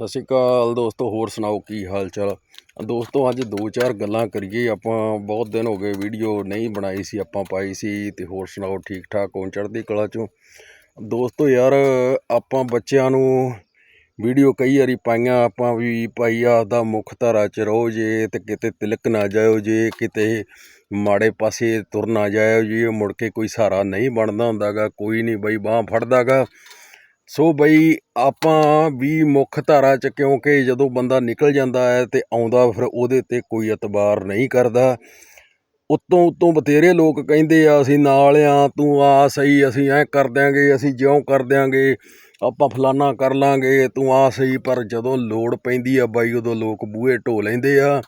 ਸਤਿ ਸ਼੍ਰੀ ਅਕਾਲ ਦੋਸਤੋ, ਹੋਰ ਸੁਣਾਓ ਕੀ ਹਾਲ ਚਾਲ? ਦੋਸਤੋ, ਅੱਜ ਦੋ ਚਾਰ ਗੱਲਾਂ ਕਰੀਏ। ਆਪਾਂ ਬਹੁਤ ਦਿਨ ਹੋ ਗਏ ਵੀਡੀਓ ਨਹੀਂ ਬਣਾਈ ਸੀ, ਆਪਾਂ ਪਾਈ ਸੀ ਤੇ ਹੋਰ ਸੁਣਾਓ ਠੀਕ ਠਾਕ ਹੋ ਚੜ੍ਹਦੀ ਕਲਾ ਚੋਂ? ਦੋਸਤੋ ਯਾਰ, ਆਪਾਂ ਬੱਚਿਆਂ ਨੂੰ ਵੀਡੀਓ ਕਈ ਵਾਰੀ ਪਾਈਆਂ, ਆਪਾਂ ਵੀ ਭਾਈ ਆਪਦਾ ਮੁੱਖ ਧਾਰਾ ਚ ਰਹੋ ਜੇ ਤੇ ਕਿਤੇ ਤਿਲਕ ਨਾ ਜਾਇਓ ਜੇ, ਕਿਤੇ ਮਾੜੇ ਪਾਸੇ ਤੁਰ ਨਾ ਜਾਇਓ ਜੇ, ਮੁੜ ਕੇ ਕੋਈ ਸਹਾਰਾ ਨਹੀਂ ਬਣਦਾ ਹੁੰਦਾਗਾ, ਕੋਈ ਨਹੀਂ ਬਈ ਬਾਹ ਫੜਦਾਗਾ। ਸੋ ਬਈ ਆਪਾਂ ਵੀ ਮੁੱਖ ਧਾਰਾ ਚ ਕਿਉਂਕਿ ਜਦੋਂ ਬੰਦਾ ਨਿਕਲ ਜਾਂਦਾ ਹੈ ਤੇ ਆਉਂਦਾ ਫਿਰ ਉਹਦੇ ਤੇ ਕੋਈ ਇਤਬਾਰ ਨਹੀਂ ਕਰਦਾ। ਉੱਤੋਂ ਉੱਤੋਂ ਬਥੇਰੇ ਲੋਕ ਕਹਿੰਦੇ ਆ, ਅਸੀਂ ਨਾਲ ਆ, ਤੂੰ ਆ, ਸਹੀ, ਅਸੀਂ ਐਂ ਕਰ ਦਿਆਂਗੇ, ਅਸੀਂ ਜਿਉਂ ਕਰ ਦਿਆਂਗੇ, ਆਪਾਂ ਫਲਾਨਾ ਕਰ ਲਾਂਗੇ, ਤੂੰ ਆ, ਸਹੀ। ਪਰ ਜਦੋਂ ਲੋੜ ਪੈਂਦੀ ਆ ਬਾਈ, ਉਦੋਂ ਲੋਕ ਬੂਹੇ ਢੋ ਲੈਂਦੇ ਆ।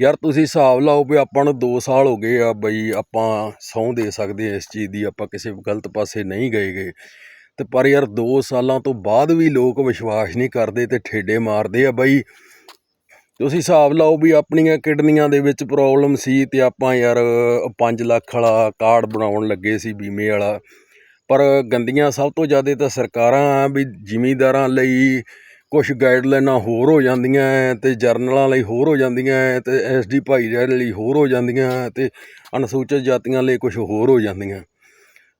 ਯਾਰ ਤੁਸੀਂ ਹਿਸਾਬ ਲਾਓ ਵੀ ਆਪਾਂ ਨੂੰ 2 ਸਾਲ ਹੋ ਗਏ ਆ ਬਈ ਆਪਾਂ ਸਹੁੰ ਦੇ ਸਕਦੇ ਆ ਇਸ ਚੀਜ਼ ਦੀ, ਆਪਾਂ ਕਿਸੇ ਗਲਤ ਪਾਸੇ ਨਹੀਂ ਗਏ ਗਏ ਤੇ ਪਰ ਯਾਰ 2 ਸਾਲਾਂ ਤੋਂ ਬਾਅਦ ਵੀ ਲੋਕ ਵਿਸ਼ਵਾਸ ਨਹੀਂ ਕਰਦੇ ਤੇ ਠੇਡੇ ਮਾਰਦੇ ਆ ਬਾਈ। ਤੁਸੀਂ ਹਿਸਾਬ ਲਾਓ ਵੀ ਆਪਣੀਆਂ ਕਿਡਨੀਆਂ ਦੇ ਵਿੱਚ ਪ੍ਰੋਬਲਮ ਸੀ ਤੇ ਆਪਾਂ ਯਾਰ 5 ਲੱਖ ਵਾਲਾ ਕਾਰਡ ਬਣਾਉਣ ਲੱਗੇ ਸੀ ਬੀਮੇ ਵਾਲਾ। ਪਰ ਗੰਦੀਆਂ ਸਭ ਤੋਂ ਜ਼ਿਆਦਾ ਤਾਂ ਸਰਕਾਰਾਂ ਵੀ ਜ਼ਿਮੀਂਦਾਰਾਂ ਲਈ ਕੁਝ ਗਾਈਡਲਾਈਨਾਂ ਹੋਰ ਹੋ ਜਾਂਦੀਆਂ ਹੈ ਤੇ ਜਰਨਲਾਂ ਲਈ ਹੋਰ ਹੋ ਜਾਂਦੀਆਂ ਹੈ ਤੇ ਐਸਡੀ ਭਾਈਚਾਰੇ ਲਈ ਹੋਰ ਹੋ ਜਾਂਦੀਆਂ ਹੈ ਤੇ ਅਨੁਸੂਚਿਤ ਜਾਤੀਆਂ ਲਈ ਕੁਝ ਹੋਰ ਹੋ ਜਾਂਦੀਆਂ।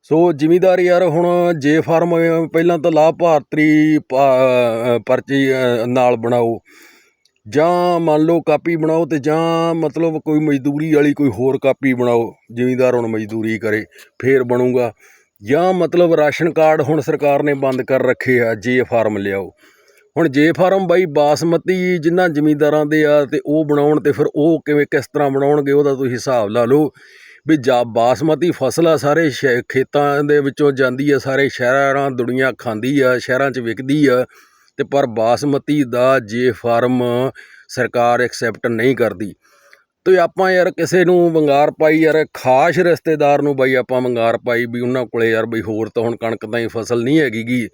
ਸੋ ਜ਼ਿਮੀਂਦਾਰ ਯਾਰ, ਹੁਣ ਜੇ ਫਾਰਮ ਪਹਿਲਾਂ ਤਾਂ ਲਾਭਪਾਤਰੀ, ਪਾ- ਪਰਚੀ ਨਾਲ ਬਣਾਓ। ਜਾਂ ਮੰਨ ਲਓ ਕਾਪੀ ਬਣਾਓ ਤੇ ਜਾਂ ਮਤਲਬ ਕੋਈ ਮਜ਼ਦੂਰੀ ਵਾਲੀ ਕੋਈ ਹੋਰ ਕਾਪੀ ਬਣਾਓ, ਜ਼ਿਮੀਂਦਾਰ ਹੁਣ ਮਜ਼ਦੂਰੀ ਕਰੇ, ਫੇਰ ਬਣੂਗਾ। ਜਾਂ ਮਤਲਬ ਰਾਸ਼ਨ ਕਾਰਡ ਹੁਣ ਸਰਕਾਰ ਨੇ ਬੰਦ ਕਰ ਰੱਖੇ ਆ, ਜੇ ਫਾਰਮ ਲਿਆਓ। ਹੁਣ ਜੇ ਫਾਰਮ ਬਾਈ ਬਾਸਮਤੀ ਜਿਨ੍ਹਾਂ ਜ਼ਿਮੀਂਦਾਰਾਂ ਦੇ ਆ ਤੇ ਉਹ ਬਣਾਉਣ ਤੇ ਫਿਰ ਉਹ ਕਿਵੇਂ ਕਿਸ ਤਰ੍ਹਾਂ ਬਣਾਉਣਗੇ ਉਹਦਾ ਤੁਸੀਂ ਹਿਸਾਬ ਲਾ ਲਓ। ਵੀ ਜਾ ਬਾਸਮਤੀ ਫਸਲ ਆ, ਸਾਰੇ ਸ਼ਹਿ- ਖੇਤਾਂ ਦੇ ਵਿੱਚੋਂ ਜਾਂਦੀ ਆ, ਸਾਰੇ ਸ਼ਹਿਰਾਂ ਦੁਨੀਆ ਖਾਂਦੀ ਆ, ਸ਼ਹਿਰਾਂ 'ਚ ਵਿਕਦੀ ਆ ਅਤੇ ਪਰ ਬਾਸਮਤੀ ਦਾ ਜੇ ਫਾਰਮ ਸਰਕਾਰ ਐਕਸੈਪਟ ਨਹੀਂ ਕਰਦੀ। ਤੇ ਆਪਾਂ ਯਾਰ ਕਿਸੇ ਨੂੰ ਵੰਗਾਰ ਪਾਈ, ਯਾਰ ਖਾਸ ਰਿਸ਼ਤੇਦਾਰ ਨੂੰ ਬਈ ਆਪਾਂ ਵੰਗਾਰ ਪਾਈ ਵੀ ਉਹਨਾਂ ਕੋਲੇ ਯਾਰ ਬਈ ਹੋਰ ਤਾਂ ਹੁਣ ਕਣਕ ਤਾਂ ਹੀ ਫਸਲ ਨਹੀਂ ਹੈਗੀ ਗੀ।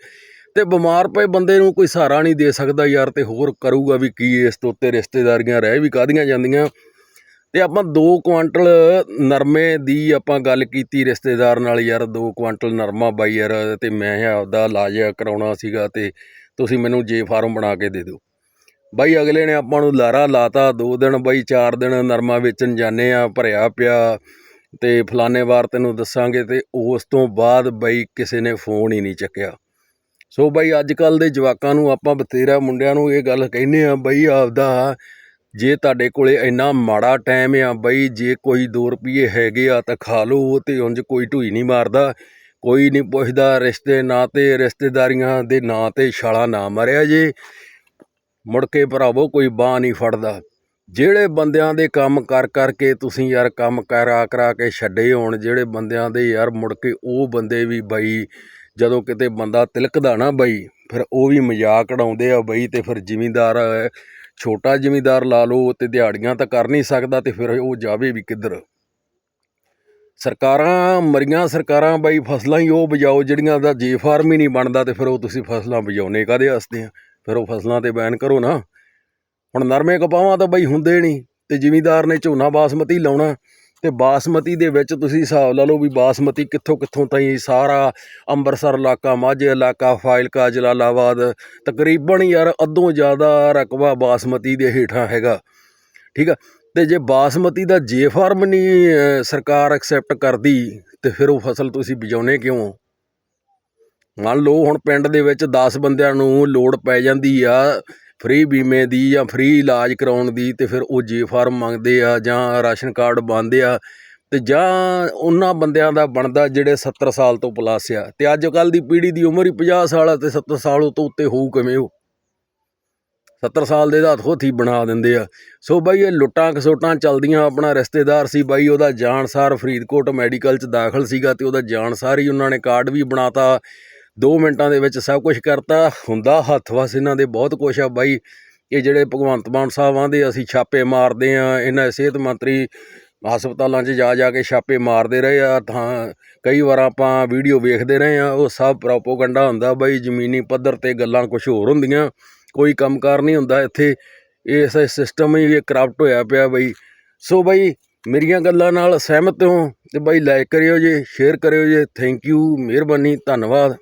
ਤੇ ਬਿਮਾਰ ਪਏ ਬੰਦੇ ਨੂੰ ਕੋਈ ਸਹਾਰਾ ਨਹੀਂ ਦੇ ਸਕਦਾ ਯਾਰ ਤੇ ਹੋਰ ਕਰੂਗਾ ਵੀ ਕੀ ਇਸ ਤੋਂ ਉੱਤੇ ਰਿਸ਼ਤੇਦਾਰੀਆਂ ਰਹਿ ਵੀ ਕਾਦੀਆਂ ਜਾਂਦੀਆਂ। ਅਤੇ ਆਪਾਂ ਦੋ ਕੁਆਂਟਲ ਨਰਮੇ ਦੀ ਆਪਾਂ ਗੱਲ ਕੀਤੀ ਰਿਸ਼ਤੇਦਾਰ ਨਾਲ, ਯਾਰ ਦੋ ਕੁਆਂਟਲ ਨਰਮਾ ਬਾਈ ਯਾਰ ਅਤੇ ਮੈਂ ਆਪਦਾ ਇਲਾਜ ਕਰਾਉਣਾ ਸੀਗਾ ਅਤੇ ਤੁਸੀਂ ਮੈਨੂੰ ਜੇ ਫਾਰਮ ਬਣਾ ਕੇ ਦੇ ਦਿਓ। ਬਾਈ ਅਗਲੇ ਨੇ ਆਪਾਂ ਨੂੰ ਲਾਰਾ ਲਾਤਾ, ਦੋ ਦਿਨ ਬਾਈ ਚਾਰ ਦਿਨ ਨਰਮਾ ਵੇਚਣ ਜਾਂਦੇ ਆ, ਭਰਿਆ ਪਿਆ ਤੇ ਫਲਾਣੇ ਵਾਰ ਤੈਨੂੰ ਦੱਸਾਂਗੇ ਤੇ ਉਸ ਤੋਂ ਬਾਅਦ ਬਾਈ ਕਿਸੇ ਨੇ ਫੋਨ ਹੀ ਨਹੀਂ ਚੱਕਿਆ। ਸੋ ਬਾਈ ਅੱਜ ਕੱਲ ਦੇ ਜਵਾਕਾਂ ਨੂੰ ਆਪਾਂ ਬਥੇਰਾ ਮੁੰਡਿਆਂ ਨੂੰ ਇਹ ਗੱਲ ਕਹਿੰਦੇ ਆ, ਬਾਈ ਆਪਦਾ ਜੇ ਤੁਹਾਡੇ ਕੋਲ ਇੰਨਾ ਮਾੜਾ ਟਾਈਮ ਆ ਬਈ, ਜੇ ਕੋਈ ਦੋ ਰੁਪਈਏ ਹੈਗੇ ਆ ਤਾਂ ਖਾ ਲਓ ਤੇ ਉਂਝ ਕੋਈ ਢੂਈ ਨਹੀਂ ਮਾਰਦਾ। ਕੋਈ ਨਹੀਂ ਪੁੱਛਦਾ ਰਿਸ਼ਤੇ ਨਾਂ ਤੇ ਰਿਸ਼ਤੇਦਾਰੀਆਂ ਦੇ ਨਾਂ ਤੇ ਛਾਲਾ ਨਾ ਮਰਿਆ ਜੇ। ਮੁੜ ਕੇ ਭਰਾਵੋ, ਕੋਈ ਬਾਹ ਨਹੀਂ ਫੜਦਾ। ਜਿਹੜੇ ਬੰਦਿਆਂ ਦੇ ਕੰਮ ਕਰ ਕਰਕੇ ਤੁਸੀਂ ਯਾਰ ਕੰਮ ਕਰਾ ਕਰਾ ਕੇ ਛੱਡੇ ਹੋਣ, ਜਿਹੜੇ ਬੰਦਿਆਂ ਦੇ ਯਾਰ ਮੁੜ ਕੇ ਉਹ ਬੰਦੇ ਵੀ ਬਈ, ਜਦੋਂ ਕਿਤੇ ਬੰਦਾ ਤਿਲਕਦਾ ਨਾ ਬਈ, ਫਿਰ ਉਹ ਵੀ ਮਜ਼ਾਕ ਉਡਾਉਂਦੇ ਆ ਬਈ ਤੇ ਫਿਰ ਜ਼ਿਮੀਂਦਾਰ ਛੋਟਾ ਜ਼ਿਮੀਂਦਾਰ ਲਾ ਲਓ ਤੇ ਦਿਹਾੜੀਆਂ ਤਾਂ ਕਰ ਨਹੀਂ ਸਕਦਾ ਤੇ ਫਿਰ ਉਹ ਜਾਵੇ ਵੀ ਕਿੱਧਰ। ਸਰਕਾਰਾਂ, ਮਰੀਆਂ ਸਰਕਾਰਾਂ ਬਈ ਫਸਲਾਂ ਹੀ ਉਹ ਬਜਾਓ ਜਿਹੜੀਆਂ ਦਾ ਜੇ ਫਾਰਮ ਹੀ ਨਹੀਂ ਬਣਦਾ ਤੇ ਫਿਰ ਉਹ ਤੁਸੀਂ ਫਸਲਾਂ ਬਜਾਉਨੇ ਕਾਦੇ ਵਾਸਤੇ ਆ? ਫਿਰ ਉਹ ਫਸਲਾਂ ਤੇ ਬੈਨ ਕਰੋ ਨਾ। ਹੁਣ ਨਰਮੇ ਕਪਾਵਾਂ ਤਾਂ ਬਈ ਹੁੰਦੇ ਨਹੀਂ ਤੇ ਜ਼ਿਮੀਂਦਾਰ ਨੇ ਝੋਨਾ ਬਾਸਮਤੀ ਲਾਉਣਾ। ਅਤੇ ਬਾਸਮਤੀ ਦੇ ਵਿੱਚ ਤੁਸੀਂ ਹਿਸਾਬ ਲਾ ਲਓ ਵੀ ਬਾਸਮਤੀ ਕਿੱਥੋਂ ਕਿੱਥੋਂ ਤਾਈਂ ਸਾਰਾ ਅੰਮ੍ਰਿਤਸਰ ਇਲਾਕਾ, ਮਾਝੇ ਇਲਾਕਾ, ਫਾਜ਼ਿਲਕਾ, ਜਲਾਲਾਬਾਦ, ਤਕਰੀਬਨ ਯਾਰ ਅੱਧੋਂ ਜ਼ਿਆਦਾ ਰਕਬਾ ਬਾਸਮਤੀ ਦੇ ਹੇਠਾਂ ਹੈਗਾ। ਠੀਕ ਆ? ਅਤੇ ਜੇ ਬਾਸਮਤੀ ਦਾ ਜੇ ਫਾਰਮ ਨਹੀਂ ਸਰਕਾਰ ਐਕਸੈਪਟ ਕਰਦੀ, ਤਾਂ ਫਿਰ ਉਹ ਫਸਲ ਤੁਸੀਂ ਬਜਾਉਨੇ ਕਿਉਂ? ਮੰਨ ਲਓ ਹੁਣ ਪਿੰਡ ਦੇ ਵਿੱਚ 10 ਬੰਦਿਆਂ ਨੂੰ ਲੋੜ ਪੈ ਜਾਂਦੀ ਆ ਫਰੀ ਬੀਮੇ ਦੀ ਜਾਂ ਫਰੀ ਇਲਾਜ ਕਰਵਾਉਣ ਦੀ ਅਤੇ ਫਿਰ ਉਹ ਜੇ ਫਾਰਮ ਮੰਗਦੇ ਆ ਜਾਂ ਰਾਸ਼ਨ ਕਾਰਡ ਬਣਦੇ ਆ ਅਤੇ ਜਾਂ ਉਹਨਾਂ ਬੰਦਿਆਂ ਦਾ ਬਣਦਾ ਜਿਹੜੇ 70 ਸਾਲ ਤੋਂ ਪਲੱਸ ਆ। ਅਤੇ ਅੱਜ ਕੱਲ੍ਹ ਦੀ ਪੀੜ੍ਹੀ ਦੀ ਉਮਰ ਹੀ 50 ਸਾਲ ਆ ਤੇ 70 ਸਾਲ ਤੋਂ ਉੱਤੇ ਹੋਊ ਕਿਵੇਂ ਉਹ? 70 ਸਾਲ ਦੇ ਦਾ ਹੋਥੀ ਬਣਾ ਦਿੰਦੇ ਆ। ਸੋ ਬਾਈ ਇਹ ਲੁੱਟਾਂ ਖਸੋਟਾਂ ਚੱਲਦੀਆਂ ਆਪਣਾ ਰਿਸ਼ਤੇਦਾਰ ਸੀ ਬਾਈ, ਉਹਦਾ ਜਾਣਸਾਰ ਫਰੀਦਕੋਟ ਮੈਡੀਕਲ 'ਚ ਦਾਖਲ ਸੀਗਾ ਤੇ ਉਹਦਾ ਜਾਣਸਾਰ ਹੀ ਉਹਨਾਂ ਨੇ ਕਾਰਡ ਵੀ ਬਣਾਤਾ। ਦੋ ਮਿੰਟਾਂ ਦੇ ਵਿੱਚ ਸਭ ਕੁਝ ਕਰਤਾ, ਹੁੰਦਾ ਹੱਥ ਵਸ ਇਹਨਾਂ ਦੇ ਬਹੁਤ ਕੁਛ ਆ ਬਾਈ। ਇਹ ਜਿਹੜੇ ਭਗਵੰਤ ਮਾਨ ਸਾਹਿਬ ਆਂਦੇ ਅਸੀਂ ਛਾਪੇ ਮਾਰਦੇ ਆ, ਇਹਨਾਂ ਦੇ ਸਿਹਤ ਮੰਤਰੀ ਹਸਪਤਾਲਾਂ 'ਚ ਜਾ ਜਾ ਕੇ ਛਾਪੇ ਮਾਰਦੇ ਰਹੇ ਆ, ਤਾਂ ਕਈ ਵਾਰ ਆਪਾਂ ਵੀਡੀਓ ਵੇਖਦੇ ਰਹੇ ਆ, ਉਹ ਸਭ ਪ੍ਰੋਪੋਗੰਡਾ ਹੁੰਦਾ ਬਾਈ, ਜ਼ਮੀਨੀ ਪੱਧਰ ਤੇ ਗੱਲਾਂ ਕੁਝ ਹੋਰ ਹੁੰਦੀਆਂ, ਕੋਈ ਕੰਮਕਾਰ ਨਹੀਂ ਹੁੰਦਾ ਇੱਥੇ। ਇਸ ਸਿਸਟਮ ਹੀ ਇਹ ਕਰਪਟ ਹੋਇਆ ਪਿਆ ਬਾਈ। ਸੋ ਬਾਈ, ਮੇਰੀਆਂ ਗੱਲਾਂ ਨਾਲ ਸਹਿਮਤ ਹੋ ਤੇ ਬਾਈ ਲਾਈਕ ਕਰਿਓ ਜੇ ਸ਼ੇਅਰ ਕਰਿਓ ਜੇ ਥੈਂਕ ਯੂ ਮਿਹਰਬਾਨੀ, ਧੰਨਵਾਦ।